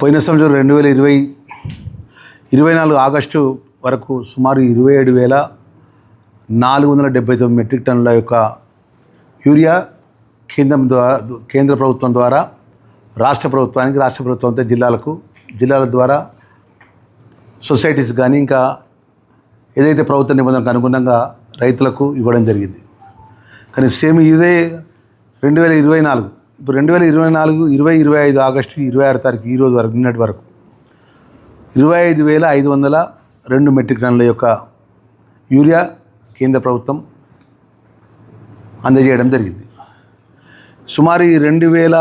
పోయిన సంవత్సరం రెండు వేల ఇరవై ఇరవై నాలుగు ఆగస్టు వరకు సుమారు ఇరవై ఏడు వేల నాలుగు వందల డెబ్బై తొమ్మిది మెట్రిక్ టన్నుల యొక్క యూరియా కేంద్రం ద్వారా కేంద్ర ప్రభుత్వం ద్వారా రాష్ట్ర ప్రభుత్వానికి రాష్ట్ర ప్రభుత్వంతో జిల్లాలకు జిల్లాల ద్వారా సొసైటీస్ కానీ ఇంకా ఏదైతే ప్రభుత్వ నిబంధనకు అనుగుణంగా రైతులకు ఇవ్వడం జరిగింది. కానీ సేమ్ ఇదే రెండు వేల ఇరవై నాలుగు ఇప్పుడు రెండు వేల ఇరవై నాలుగు ఇరవై ఇరవై ఐదు ఆగస్టు ఇరవై ఆరు తారీఖు ఈ రోజు వరకు నిన్నటి వరకు ఇరవై ఐదు వేల ఐదు వందల రెండు మెట్రిక్ టన్నుల యొక్క యూరియా కేంద్ర ప్రభుత్వం అందజేయడం జరిగింది. సుమారు ఈ రెండు వేల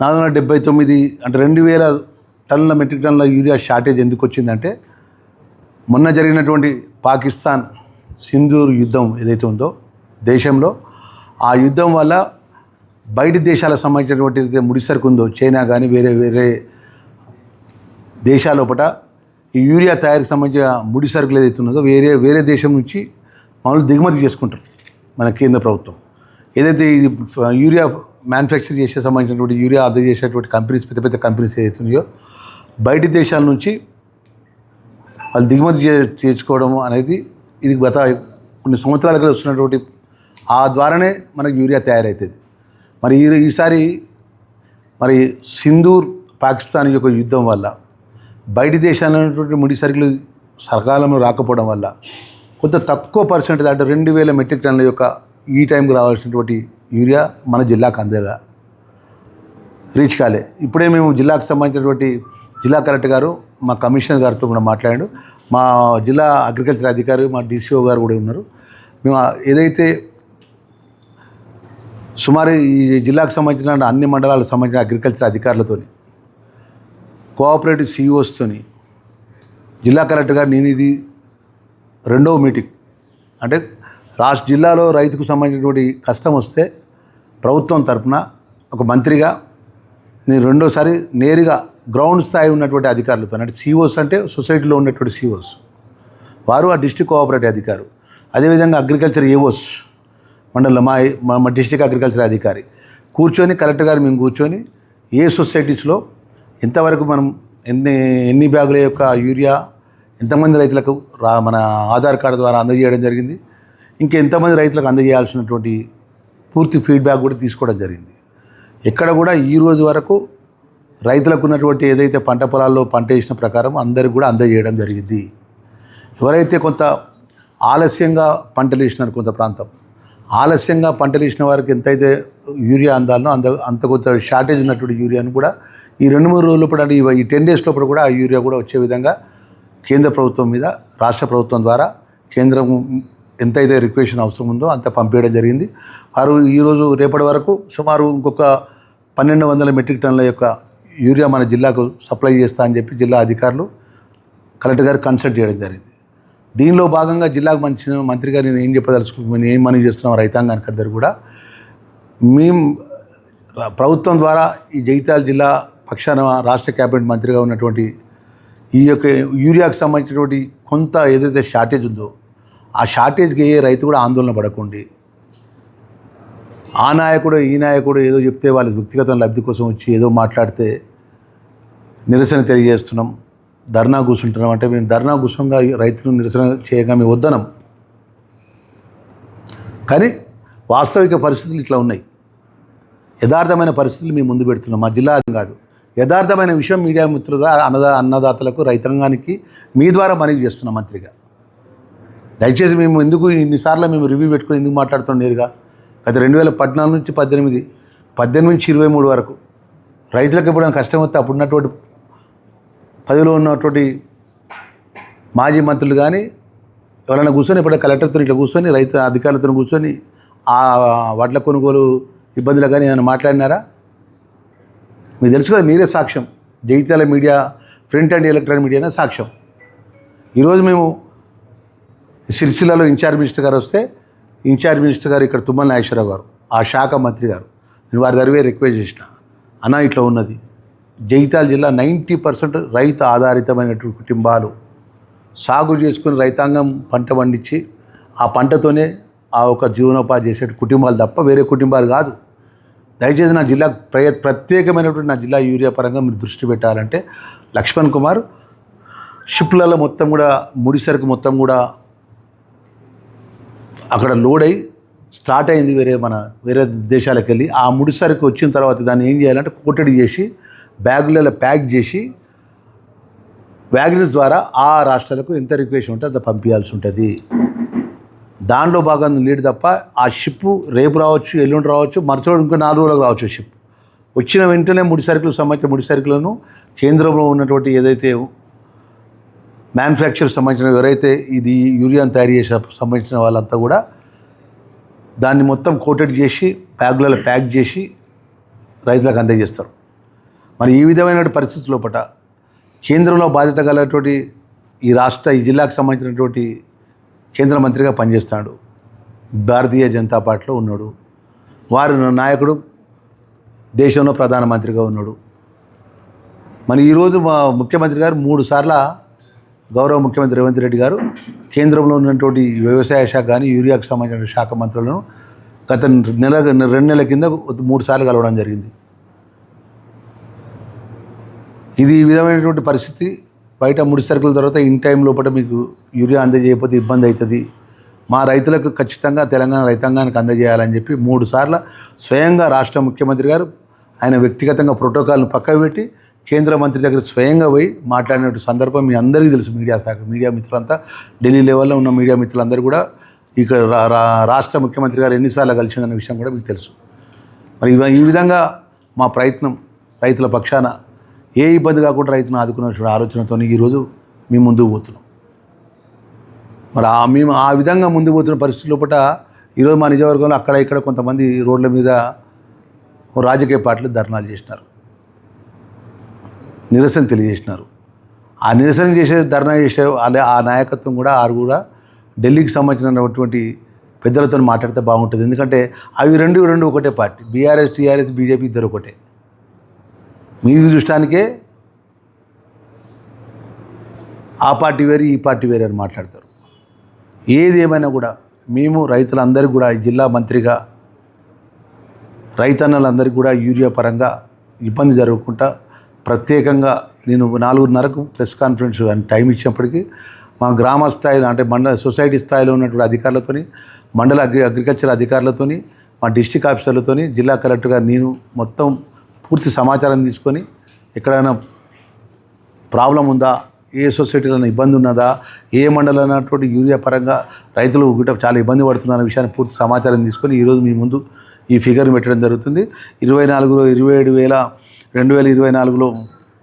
నాలుగు వందల డెబ్బై తొమ్మిది అంటే రెండు వేల టన్నుల మెట్రిక్ టన్నుల యూరియా షార్టేజ్ ఎందుకు వచ్చిందంటే మొన్న జరిగినటువంటి పాకిస్తాన్ సింధూర్ యుద్ధం ఏదైతే ఉందో దేశంలో ఆ యుద్ధం వల్ల బయటి దేశాలకు సంబంధించినటువంటి ముడిసరుకు ఉందో చైనా కానీ వేరే వేరే దేశాలోపట ఈ యూరియా తయారీకి సంబంధించిన ముడి సరుకులు ఏదైతే ఉన్నదో వేరే వేరే దేశం నుంచి మామూలు దిగుమతి చేసుకుంటారు మన కేంద్ర ప్రభుత్వం. ఏదైతే ఇది యూరియా మ్యానుఫ్యాక్చర్ చేసే సంబంధించినటువంటి యూరియా అద్దె చేసేటువంటి కంపెనీస్ పెద్ద పెద్ద కంపెనీస్ ఏదైతే ఉన్నాయో బయటి దేశాల నుంచి వాళ్ళు దిగుమతి చేర్చుకోవడం అనేది ఇది గత కొన్ని సంవత్సరాల వస్తున్నటువంటి ఆ ద్వారానే మనకు యూరియా తయారవుతుంది మరి ఈసారి మరి సింధూర్ పాకిస్తాన్ యొక్క యుద్ధం వల్ల బయటి దేశాలైనటువంటి ముడి సరుకులు సకాలంలో రాకపోవడం వల్ల కొంత తక్కువ పర్సెంట్ అంటే రెండు వేల మెట్రిక్ టన్నుల యొక్క ఈ టైంకి రావాల్సినటువంటి యూరియా మన జిల్లాకు అందగా. రీచ్ కాలే. ఇప్పుడే మేము జిల్లాకు సంబంధించినటువంటి జిల్లా కలెక్టర్ గారు మా కమిషనర్ గారితో కూడా మాట్లాడాడు. మా జిల్లా అగ్రికల్చర్ అధికారి మా డిసిఓ గారు కూడా ఉన్నారు. మేము ఏదైతే సుమారు ఈ జిల్లాకు సంబంధించిన అన్ని మండలాలకు సంబంధించిన అగ్రికల్చర్ అధికారులతోని కోఆపరేటివ్ సీఈఓస్తోని జిల్లా కలెక్టర్ గారు నేను ఇది రెండవ మీటింగ్ అంటే రాష్ట్ర జిల్లాలో రైతుకు సంబంధించినటువంటి కష్టం వస్తే ప్రభుత్వం తరఫున ఒక మంత్రిగా నేను రెండోసారి నేరుగా గ్రౌండ్ స్థాయి ఉన్నటువంటి అధికారులతో అంటే సిఇఓస్ అంటే సొసైటీలో ఉన్నటువంటి సిఇఓస్ వారు ఆ డిస్టిక్ కోఆపరేటివ్ అధికారు. అదేవిధంగా అగ్రికల్చర్ ఏఓస్ మండలం మా మా- డిస్టిక్ అగ్రికల్చర్ అధికారి. కూర్చొని కలెక్టర్ గారు మేము కూర్చొని ఏ సొసైటీస్లో ఎంతవరకు మనం ఎన్ని ఎన్ని బ్యాగుల యొక్క యూరియా ఎంతమంది రైతులకు రా మన ఆధార్ కార్డు ద్వారా అందజేయడం జరిగింది. ఇంకెంతమంది రైతులకు అందజేయాల్సినటువంటి పూర్తి ఫీడ్బ్యాక్ కూడా తీసుకోవడం జరిగింది. ఎక్కడ కూడా ఈ రోజు వరకు రైతులకు ఉన్నటువంటి ఏదైతే పంట పొలాల్లో పంట వేసిన ప్రకారం అందరికి కూడా అందజేయడం జరిగింది. ఎవరైతే కొంత ఆలస్యంగా పంటలు వేసినారు కొంత ప్రాంతం ఆలస్యంగా పంటలు వేసిన వారికి ఎంతైతే యూరియా అందాలనో అంత అంత కొంత షార్టేజ్ ఉన్నటువంటి యూరియాను కూడా ఈ రెండు మూడు రోజుల లోపల అంటే ఈ- టెన్ డేస్ లోపల కూడా ఆ యూరియా కూడా వచ్చే విధంగా కేంద్ర ప్రభుత్వం మీద రాష్ట్ర ప్రభుత్వం ద్వారా కేంద్రం ఎంతైతే రిక్వెషన్ అవసరం ఉందో అంత పంపించడం జరిగింది. వారు ఈరోజు రేపటి వరకు సుమారు ఇంకొక పన్నెండు వందల మెట్రిక్ టన్నుల యొక్క యూరియా మన జిల్లాకు సప్లై చేస్తా అని చెప్పి జిల్లా అధికారులు కలెక్టర్ గారు కన్సల్ట్ చేయడం జరిగింది. దీనిలో భాగంగా జిల్లాకు మంచి మంత్రి గారు నేను ఏం చెప్పదలుచుకుని ఏం మనవి చేస్తున్నాం రైతాంగానికి అందరు కూడా మేము ప్రభుత్వం ద్వారా ఈ జగిత్యాల జిల్లా పక్షాన రాష్ట్ర క్యాబినెట్ మంత్రిగా ఉన్నటువంటి ఈ యొక్క యూరియాకు సంబంధించినటువంటి కొంత ఏదైతే షార్టేజ్ ఉందో ఆ షార్టేజ్కి ఏ రైతు కూడా ఆందోళన పడకండి. ఆ నాయకుడు ఈ నాయకుడు ఏదో చెప్తే వాళ్ళ వ్యక్తిగత లబ్ధి కోసం వచ్చి ఏదో మాట్లాడితే నిరసన తెలియజేస్తున్నాం. ధర్నా కూర్చుంటున్నాం అంటే మేము ధర్నా కూర్చోగా రైతులు నిరసన చేయగా మేము వద్దనం. కానీ వాస్తవిక పరిస్థితులు ఇట్లా ఉన్నాయి. యథార్థమైన పరిస్థితులు మేము ముందు పెడుతున్నాం. మా జిల్లా కాదు. యథార్థమైన విషయం మీడియా మిత్రులుగా అన్నదా అన్నదాతలకు రైతాంగానికి మీ ద్వారా మనకి చేస్తున్నాం మంత్రిగా. దయచేసి మేము ఎందుకు ఇన్నిసార్లు మేము రివ్యూ పెట్టుకుని ఎందుకు మాట్లాడుతున్నాం నేరుగా? గత రెండు వేల పద్నాలుగు నుంచి పద్దెనిమిది పద్దెనిమిది నుంచి ఇరవై మూడు వరకు రైతులకు ఎప్పుడైనా కష్టం వస్తే అప్పుడు పదిలో పదవిలో ఉన్నటువంటి మాజీ మంత్రులు కానీ ఎవరైనా కూర్చొని ఇప్పుడు కలెక్టర్తో ఇట్లా కూర్చొని రైతు అధికారులతో కూర్చొని ఆ వడ్ల కొనుగోలు ఇబ్బందులు కానీ ఏమైనా మాట్లాడినారా? మీకు తెలుసు కదా మీరే సాక్ష్యం. Jagtial media print and electronic మీడియానే సాక్ష్యం. ఈరోజు మేము సిరిసిల్లలో ఇన్ఛార్జ్ మినిస్టర్ గారు వస్తే ఇన్ఛార్జ్ మినిస్టర్ గారు ఇక్కడ తుమ్మల నాగేశ్వరరావు గారు ఆ శాఖ మంత్రి గారు. నేను వారి దగ్గర రిక్వెస్ట్ చేసిన అన్న ఇట్లా ఉన్నది. జగిత్యాల జిల్లా నైంటీ పర్సెంట్ రైతు ఆధారితమైనటువంటి కుటుంబాలు సాగు చేసుకుని రైతాంగం పంట పండించి ఆ పంటతోనే ఆ ఒక జీవనోపాధి చేసే కుటుంబాలు తప్ప వేరే కుటుంబాలు కాదు. దయచేసి నా జిల్లా ప్రయ ప్రత్యేకమైనటువంటి నా జిల్లా యూరియా పరంగా మీరు దృష్టి పెట్టాలంటే లక్ష్మణ్ కుమార్ షిప్లలో మొత్తం కూడా ముడిసరుకు మొత్తం కూడా అక్కడ లోడ్ అయి స్టార్ట్ అయింది వేరే మన వేరే దేశాలకు వెళ్ళి ఆ ముడి సరుకు వచ్చిన తర్వాత దాన్ని ఏం చేయాలంటే కోటడి చేసి బ్యాగులలో ప్యాక్ చేసి వ్యాగన్ ద్వారా ఆ రాష్ట్రాలకు ఎంత రిక్వెస్ట్ ఉంటే అంత పంపించాల్సి ఉంటుంది. దానిలో భాగంగా నీడు తప్ప ఆ షిప్ రేపు రావచ్చు ఎల్లుండి రావచ్చు మరుసటి ఇంకో నాలుగు రోజులకు రావచ్చు షిప్. వచ్చిన వెంటనే ముడి సరుకులకు సంబంధించిన ముడి సరుకులను కేంద్రంలో ఉన్నటువంటి ఏదైతే మ్యానుఫ్యాక్చర్ సంబంధించిన ఎవరైతే ఇది యూరియాను తయారు చేసే సంబంధించిన వాళ్ళంతా కూడా దాన్ని మొత్తం కోటెడ్ చేసి బ్యాగులలో ప్యాక్ చేసి రైతులకు అందజేస్తారు. మరి ఈ విధమైన పరిస్థితుల లోపల కేంద్రంలో బాధ్యత గలటువంటి ఈ రాష్ట్ర ఈ జిల్లాకు సంబంధించినటువంటి కేంద్ర మంత్రిగా పనిచేస్తాడు. భారతీయ జనతా పార్టీలో ఉన్నాడు. వారి నాయకుడు దేశంలో ప్రధానమంత్రిగా ఉన్నాడు. మరి ఈరోజు మా ముఖ్యమంత్రి గారు మూడు సార్ల గౌరవ ముఖ్యమంత్రి రేవంత్ రెడ్డి గారు కేంద్రంలో ఉన్నటువంటి వ్యవసాయ శాఖ కానీ యూరియాకు సంబంధించిన శాఖ మంత్రులను గత నెల రెండు నెలల కింద మూడు సార్లు కలవడం జరిగింది. ఇది ఈ విధమైనటువంటి పరిస్థితి. బయట ముడి సరుకుల తర్వాత ఇన్ టైం లోపల మీకు యూరియా అందజేయకపోతే ఇబ్బంది అవుతుంది మా రైతులకు ఖచ్చితంగా తెలంగాణ రైతాంగానికి అందజేయాలని చెప్పి మూడు సార్లు స్వయంగా రాష్ట్ర ముఖ్యమంత్రి గారు ఆయన వ్యక్తిగతంగా ప్రోటోకాల్ను పక్కకు పెట్టి కేంద్ర మంత్రి దగ్గర స్వయంగా పోయి మాట్లాడినటువంటి సందర్భం మీ అందరికీ తెలుసు మీడియా శాఖ మీడియా మిత్రులంతా. ఢిల్లీ లెవెల్లో ఉన్న మీడియా మిత్రులందరూ కూడా ఇక్కడ రా- రా- రాష్ట్ర ముఖ్యమంత్రి గారు ఎన్నిసార్లు కలిసిందన్న విషయం కూడా మీకు తెలుసు. మరి ఈ విధంగా మా ప్రయత్నం రైతుల పక్షాన ఏ ఇబ్బంది కాకుండా రైతును ఆదుకున్నటువంటి ఆలోచనతో ఈరోజు మేము ముందుకు పోతున్నాం. మరి ఆ మేము ఆ విధంగా ముందుకు పోతున్న పరిస్థితుల్లో పూట ఈరోజు మా నిజవర్గంలో అక్కడ ఇక్కడ కొంతమంది రోడ్ల మీద రాజకీయ పార్టీలు ధర్నాలు చేసినారు. నిరసన తెలియజేసినారు. ఆ నిరసన చేసే ధర్నా చేసే అలా ఆ నాయకత్వం కూడా ఆరు కూడా ఢిల్లీకి సంబంధించినటువంటి పెద్దలతో మాట్లాడితే బాగుంటుంది. ఎందుకంటే అవి రెండు రెండు ఒకటే పార్టీ. బీఆర్ఎస్ టీఆర్ఎస్ బీజేపీ ఇద్దరు ఒకటే. మీది చూడటానికే ఆ పార్టీ వేరు ఈ పార్టీ వేరు అని మాట్లాడతారు. ఏది ఏమైనా కూడా మేము రైతులందరికీ కూడా ఈ జిల్లా మంత్రిగా రైతన్నలందరికీ కూడా యూరియా పరంగా ఇబ్బంది జరగకుండా ప్రత్యేకంగా నేను నాలుగున్నరకు ప్రెస్ కాన్ఫరెన్స్ అని టైం ఇచ్చినప్పటికీ మా గ్రామ స్థాయిలో అంటే మండల సొసైటీ స్థాయిలో ఉన్నటువంటి అధికారులతోని మండల అగ్రి అగ్రికల్చర్ అధికారులతోని మా డిస్టిక్ ఆఫీసర్లతోని జిల్లా కలెక్టర్గా నేను మొత్తం పూర్తి సమాచారం తీసుకొని ఎక్కడైనా ప్రాబ్లం ఉందా? ఏ సొసైటీలో ఇబ్బంది ఉన్నదా? ఏ మండలం అన్నటువంటి యూరియా పరంగా రైతులు గిట్ట చాలా ఇబ్బంది పడుతున్న విషయాన్ని పూర్తి సమాచారం తీసుకొని ఈరోజు మీ ముందు ఈ ఫిగర్ పెట్టడం జరుగుతుంది. ఇరవై నాలుగులో ఇరవై ఏడు వేల రెండు వేల ఇరవై నాలుగులో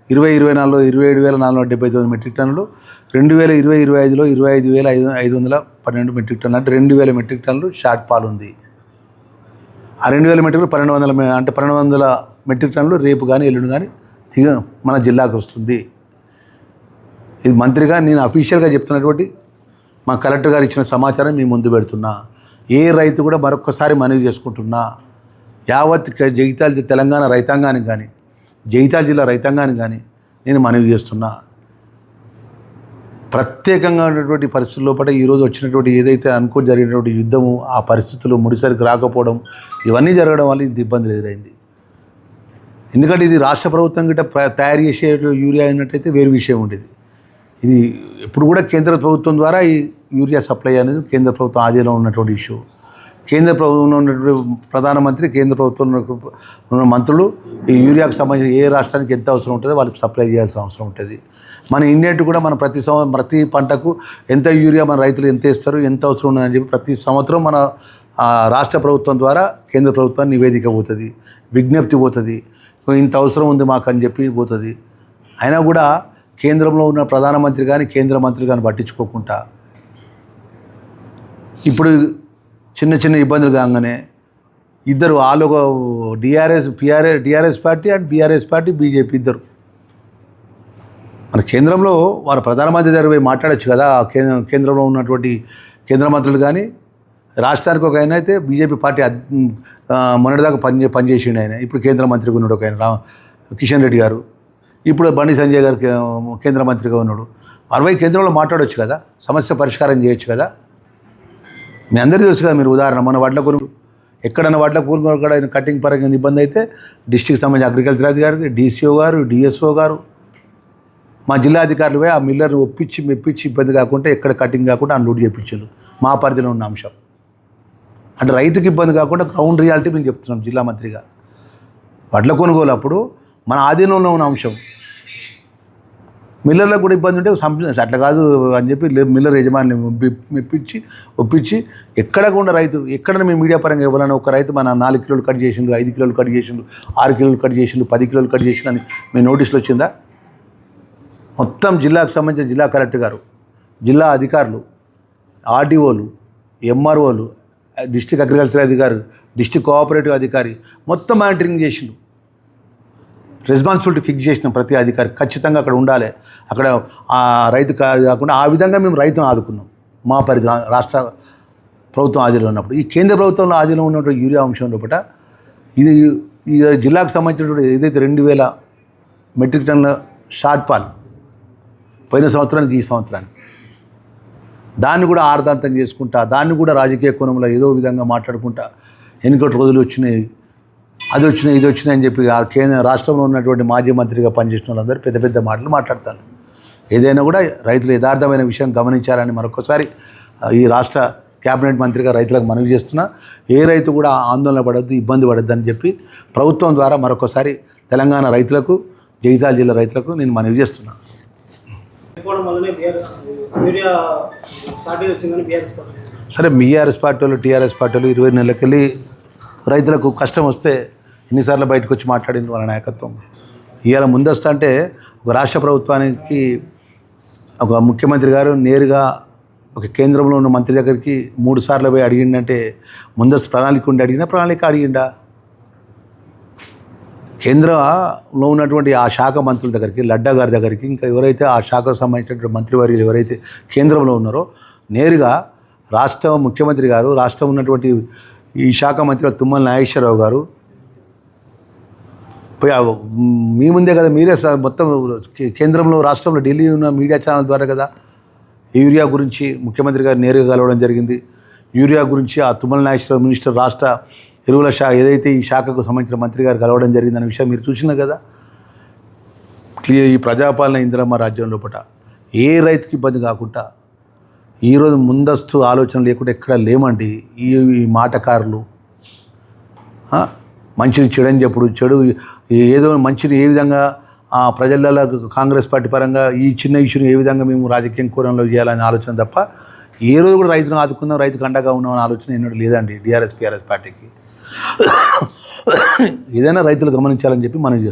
ఇరవై ఇరవై నాలుగులో ఇరవై ఏడు వేల నాలుగు వందల డెబ్బై తొమ్మిది మెట్రిక్ టన్నులు రెండు వేల ఇరవై ఇరవై ఐదులో ఇరవై ఐదు వేల ఐదు ఐదు వందల పన్నెండు మెట్రిక్ టన్నులు అంటే రెండు వేల మెట్రిక్ టన్నులు షార్ట్ పాల్ ఉంది. ఆ రెండు వేల మెట్రిక్ పన్నెండు వందల అంటే పన్నెండు వందల మెట్రిక్ టన్నులు రేపు కానీ ఎల్లుండి కానీ దిగ మన జిల్లాకు వస్తుంది. ఇది మంత్రిగా నేను అఫీషియల్గా చెప్తున్నటువంటి మా కలెక్టర్ గారు ఇచ్చిన సమాచారం మీ ముందు పెడుతున్నా. ఏ రైతు కూడా మరొకసారి మనవి చేసుకుంటున్నా. యావత్ జగిత్యాల తెలంగాణ రైతాంగానికి కానీ జగిత్యాల జిల్లా రైతాంగానికి కానీ నేను మనవి చేస్తున్నా. ప్రత్యేకంగా ఉన్నటువంటి పరిస్థితుల లోపల ఈరోజు వచ్చినటువంటి ఏదైతే అనుకో జరిగినటువంటి యుద్ధము ఆ పరిస్థితులు ముడిసరికి రాకపోవడం ఇవన్నీ జరగడం వల్ల ఇంత ఇబ్బందులు ఎదురైంది. ఎందుకంటే ఇది రాష్ట్ర ప్రభుత్వం గిట్ట తయారు చేసే యూరియా అయినట్టయితే వేరు విషయం ఉండేది. ఇది ఎప్పుడు కూడా కేంద్ర ప్రభుత్వం ద్వారా ఈ యూరియా సప్లై అనేది కేంద్ర ప్రభుత్వం ఆధీనంలో ఉన్నటువంటి ఇష్యూ. కేంద్ర ప్రభుత్వంలో ఉన్నటువంటి ప్రధానమంత్రి కేంద్ర ప్రభుత్వంలో ఉన్న మంత్రులు ఈ యూరియాకు సంబంధించి ఏ రాష్ట్రానికి ఎంత అవసరం ఉంటుందో వాళ్ళకి సప్లై చేయాల్సిన అవసరం ఉంటుంది. మన ఇండియట్ కూడా మన ప్రతి సంవత్సరం ప్రతి పంటకు ఎంత యూరియా మన రైతులు ఎంత ఇస్తారు ఎంత అవసరం ఉందని చెప్పి ప్రతి సంవత్సరం మన రాష్ట్ర ప్రభుత్వం ద్వారా కేంద్ర ప్రభుత్వం నివేదిక పోతుంది విజ్ఞప్తి పోతుంది. ఇంత అవసరం ఉంది మాకు అని చెప్పి పోతుంది. అయినా కూడా కేంద్రంలో ఉన్న ప్రధానమంత్రి కానీ కేంద్ర మంత్రి కానీ పట్టించుకోకుండా ఇప్పుడు చిన్న చిన్న ఇబ్బందులు కాగానే ఇద్దరు వాళ్ళు ఒక DRS PRS DRS party and BRS party BJP ఇద్దరు. మన కేంద్రంలో వారు ప్రధానమంత్రి దగ్గర పోయి మాట్లాడచ్చు కదా కేంద్ర కేంద్రంలో ఉన్నటువంటి కేంద్ర మంత్రులు కానీ రాష్ట్రానికి ఒక ఆయన అయితే బీజేపీ పార్టీ మొన్నటిదాకా పని పనిచేసిండు ఆయన. ఇప్పుడు కేంద్ర మంత్రిగా ఉన్నాడు ఒక ఆయన రా కిషన్ రెడ్డి గారు. ఇప్పుడు బండి సంజయ్ గారు కేంద్ర మంత్రిగా ఉన్నాడు. అరవై కేంద్రంలో మాట్లాడవచ్చు కదా? సమస్య పరిష్కారం చేయొచ్చు కదా? మీ అందరికీ తెలుసు కదా మీరు ఉదాహరణ మన వడ్ల కొనుగోలు ఎక్కడైనా వాటిలో కూరుకోవడం కూడా కటింగ్ పరంగా ఇబ్బంది అయితే డిస్టిక్ సంబంధించి అగ్రికల్చర్ అధికారికి డీసీఓ గారు డిఎస్ఓ గారు మా జిల్లా అధికారులు ఆ మిల్లర్ని ఒప్పించి మెప్పించి ఇబ్బంది కాకుండా ఎక్కడ కటింగ్ కాకుండా అన్లోడ్ చేయించారు మా పరిధిలో ఉన్న అంశం. అంటే రైతుకి ఇబ్బంది కాకుండా గ్రౌండ్ రియాలిటీ మేము చెప్తున్నాం జిల్లా మంత్రిగా. వడ్ల కొనుగోలు అప్పుడు మన ఆధీనంలో ఉన్న అంశం. మిల్లర్లకు కూడా ఇబ్బంది ఉంటే సంపించ అట్లా కాదు అని చెప్పి లే- మిల్లర్ యజమాని మెప్పించి ఒప్పించి ఎక్కడ కూడా రైతు ఎక్కడ మేము మీడియా పరంగా ఇవ్వాలని ఒక రైతు మన నాలుగు కిలోలు కట్ చేసిండు ఐదు కిలోలు కట్ చేసిండు ఆరు కిలోలు కట్ చేసిండు పది కిలోలు కట్ చేసిండు అని మీ నోటీసులు వచ్చిందా? మొత్తం జిల్లాకు సంబంధించిన జిల్లా కలెక్టర్ గారు జిల్లా అధికారులు ఆర్డీఓలు ఎంఆర్ఓలు డిస్టిక్ అగ్రికల్చర్ అధికారి డిస్టిక్ కోఆపరేటివ్ అధికారి మొత్తం మానిటరింగ్ చేసిండు. రెస్పాన్సిబిలిటీ ఫిక్స్ చేసిన ప్రతి అధికారి ఖచ్చితంగా అక్కడ ఉండాలి. అక్కడ ఆ రైతు కాకుండా ఆ విధంగా మేము రైతును ఆదుకున్నాం. మా పరిధి రాష్ట్ర ప్రభుత్వం ఆధీనంలో ఉన్నప్పుడు. ఈ కేంద్ర ప్రభుత్వంలో ఆధీనంలో ఉన్నటువంటి యూరియా అంశం లోపల ఇది ఈ జిల్లాకు సంబంధించినటువంటి ఏదైతే రెండు వేల మెట్రిక్ టన్ల షార్ట్ పాల్ పోయిన సంవత్సరానికి ఈ సంవత్సరానికి దాన్ని కూడా ఆర్దాంతం చేసుకుంటా దాన్ని కూడా రాజకీయ కోణంలో ఏదో విధంగా మాట్లాడుకుంటా. ఎన్నికటి రోజులు వచ్చినాయి అది వచ్చినాయి ఇది వచ్చినాయి అని చెప్పి ఆ కేంద్ర రాష్ట్రంలో ఉన్నటువంటి మాజీ మంత్రిగా పనిచేసిన వాళ్ళందరూ పెద్ద పెద్ద మాటలు మాట్లాడతారు. ఏదైనా కూడా రైతులు యథార్థమైన విషయం గమనించాలని మరొకసారి ఈ రాష్ట్ర కేబినెట్ మంత్రిగా రైతులకు మనవి చేస్తున్నా ఏ రైతు కూడా ఆందోళన పడద్దు ఇబ్బంది పడద్దు అని చెప్పి ప్రభుత్వం ద్వారా మరొకసారి తెలంగాణ రైతులకు జగిత్యాల జిల్లా రైతులకు నేను మనవి చేస్తున్నాను వల్లనే బీఆర్ఎస్ వచ్చిందని బీఆర్ఎస్ పార్టీ. సరే బీఆర్ఎస్ పార్టీలు టీఆర్ఎస్ పార్టీలు ఇరవై నెలలకెళ్ళి రైతులకు కష్టం వస్తే ఎన్నిసార్లు బయటకు వచ్చి మాట్లాడింది వాళ్ళ నాయకత్వం. ఇవాళ ముందస్తు అంటే ఒక రాష్ట్ర ప్రభుత్వానికి ఒక ముఖ్యమంత్రి గారు నేరుగా ఒక కేంద్రంలో ఉన్న మంత్రి దగ్గరికి మూడు సార్లు పోయి అడిగిండంటే ముందస్తు ప్రణాళిక ఉండి అడిగినా ప్రణాళిక అడిగిండా? కేంద్రంలో ఉన్నటువంటి ఆ శాఖ మంత్రుల దగ్గరికి లడ్డా గారి దగ్గరికి ఇంకా ఎవరైతే ఆ శాఖకు సంబంధించినటువంటి మంత్రివర్యులు ఎవరైతే కేంద్రంలో ఉన్నారో నేరుగా రాష్ట్ర ముఖ్యమంత్రి గారు రాష్ట్రం ఉన్నటువంటి ఈ శాఖ మంత్రి తుమ్మల నాగేశ్వరరావు గారు మీ ముందే కదా మీరే స- మొత్తం కేంద్రంలో రాష్ట్రంలో ఢిల్లీ ఉన్న మీడియా ఛానల్ ద్వారా కదా యూరియా గురించి ముఖ్యమంత్రి గారు నేరుగా కలవడం జరిగింది. యూరియా గురించి ఆ తుమ్మల నాగేశ్వరరావు మినిస్టర్ రాష్ట్ర ఎరువుల శాఖ ఏదైతే ఈ శాఖకు సంబంధించిన మంత్రి గారు కలవడం జరిగిందనే విషయం మీరు చూసినా కదా? క్లియర్ ఈ ప్రజాపాలన ఇందిరమ్మ రాజ్యం లోపల ఏ రైతుకి ఇబ్బంది కాకుండా ఈరోజు ముందస్తు ఆలోచన లేకుండా ఎక్కడ లేమండి. ఈ మాటకారులు మంచిని చెడని చెప్పుడు చెడు ఏదో మంచిని ఏ విధంగా ఆ ప్రజలలో కాంగ్రెస్ పార్టీ పరంగా ఈ చిన్న ఇష్యూని ఏ విధంగా మేము రాజకీయం కూరంలో చేయాలనే ఆలోచన తప్ప ఏ రోజు కూడా రైతును ఆదుకుందాం రైతుకు అండగా ఉన్నాం అనే ఆలోచన ఎన్నడూ లేదండి. డిఆర్ఎస్ పిఆర్ఎస్ పార్టీకి. ఏదైనా రైతులు గమనించాలని చెప్పి మనం చేస్తున్నాం.